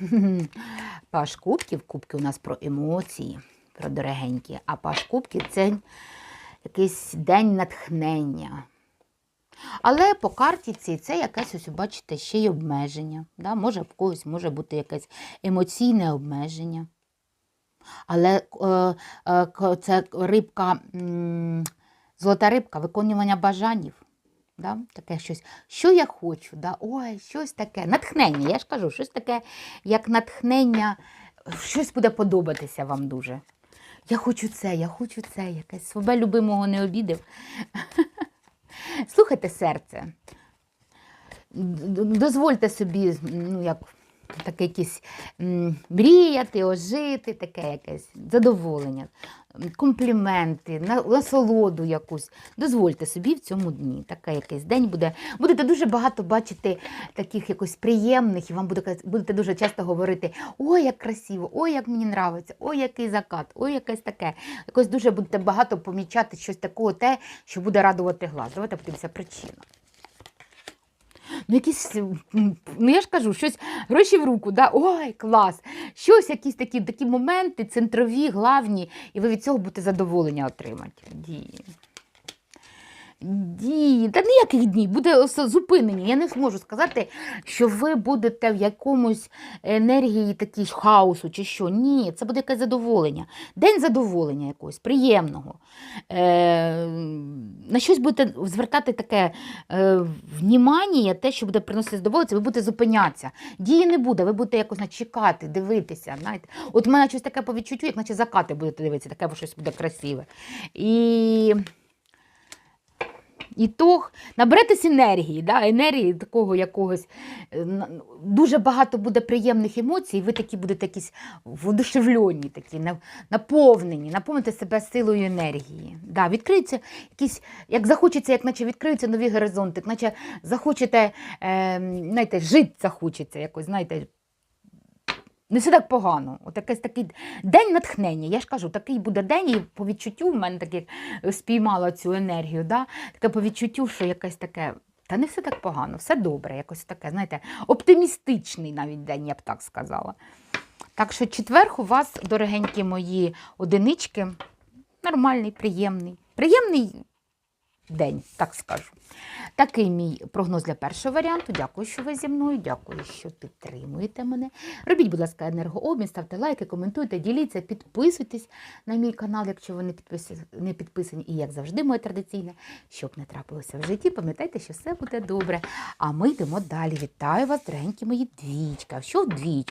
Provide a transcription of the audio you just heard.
Паш кубків, кубки у нас про емоції, про дорогенькі, а паш кубків це якийсь день натхнення. Але по карті цій це якесь, ось, бачите, ще й обмеження. Да? Може, в когось може бути якесь емоційне обмеження. Але е, е, це рибка, золота рибка, виконування бажанів. Да? Таке щось, що я хочу, да? ой, щось таке, натхнення, я ж кажу, щось таке, як натхнення, щось буде подобатися вам дуже. Я хочу це, я хочу це, якесь себе любимого не обідав. Слухайте серце. Дозвольте собі, ну, як таке якісь мріяти, ожити, таке якесь задоволення, компліменти, насолоду якусь. Дозвольте собі в цьому дні. Таке якийсь день буде. Будете дуже багато бачити таких якось приємних, і вам буде, будете дуже часто говорити: ой, як красиво, ой, як мені нравиться, ой, який закат, ой, якесь таке. Якось дуже будете багато помічати щось такого, те, що буде радувати глаз. Давайте подивимося причина. Ну, якісь, ну я ж кажу, щось гроші в руку, да? ой, клас. Щось, якісь такі, такі моменти, центрові, главні, і ви від цього будете задоволення отримати. Дії. Та ніяких днів, буде зупинені. Я не зможу сказати, що ви будете в якомусь енергії такій хаосу чи що. Ні, це буде якесь задоволення. День задоволення якогось, приємного. Е, на щось будете звертати таке е, внімання, те, що буде приносити задоволення, ви будете зупинятися. Дії не буде, ви будете якось чекати, дивитися. Знаєте. От в мене щось таке по відчуттю, як наче закати будете дивитися, таке щось буде красиве. І. І то наберетесь енергії, да? енергії такого якогось. е, Дуже багато буде приємних емоцій, і ви такі будете якісь воодушевлені, такі, наповнені, наповните себе силою енергії. Да, відкриються якісь, як захочеться, як наче відкриються нові горизонти, як наче захочете, е, знаєте, жити захочеться якось, знаєте, не все так погано. От якийсь такий день натхнення. Я ж кажу, такий буде день, і по відчуттю в мене таке спіймала цю енергію. Да? Таке по відчуттю, що якесь таке. Та не все так погано, все добре, якось таке, знаєте, оптимістичний навіть день, я б так сказала. Так що четверг у вас, дорогенькі мої одинички, нормальний, приємний. Приємний день, так скажу. Такий мій прогноз для першого варіанту. Дякую, що ви зі мною. Дякую, що підтримуєте мене. Робіть, будь ласка, енергообмін, ставте лайки, коментуйте, діліться, підписуйтесь на мій канал, якщо ви не підписані. І як завжди, моє традиційне, щоб не трапилося в житті, пам'ятайте, що все буде добре. А ми йдемо далі. Вітаю вас, дорогенькі мої двічка. Що двічка?